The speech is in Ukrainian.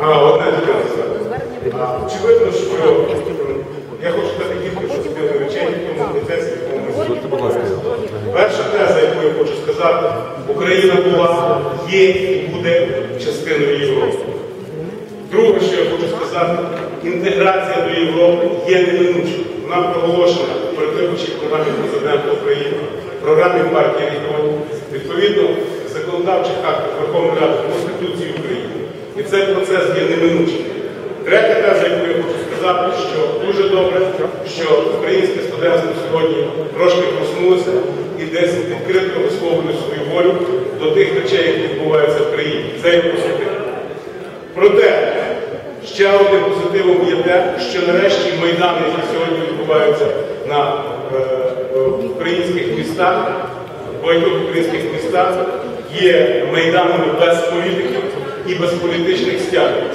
А, одне Очевидно, що я хочу дати кілька позитивних речей в тому в якому. Перша теза, яку я хочу сказати, Україна була, є і буде частиною Європи. Друге, що я хочу сказати, інтеграція до Європи є неминучою. Вона проголошена передвиборчій програмі президента України, програмі партії регіонів, відповідно законодавчих актах Верховної Ради Конституції України. І цей процес є неминучим. Третя теза, яку я хочу сказати, що дуже добре, що українське студентство сьогодні трошки проснулося і десь відкрито висловлює свою волю до тих речей, які відбуваються в країні. Це є позитив. Проте ще одним позитивом є те, що нарешті майдани, які сьогодні відбуваються на е, е, українських містах, в багатьох українських містах, є майданами без політиків і без політичних стягнень.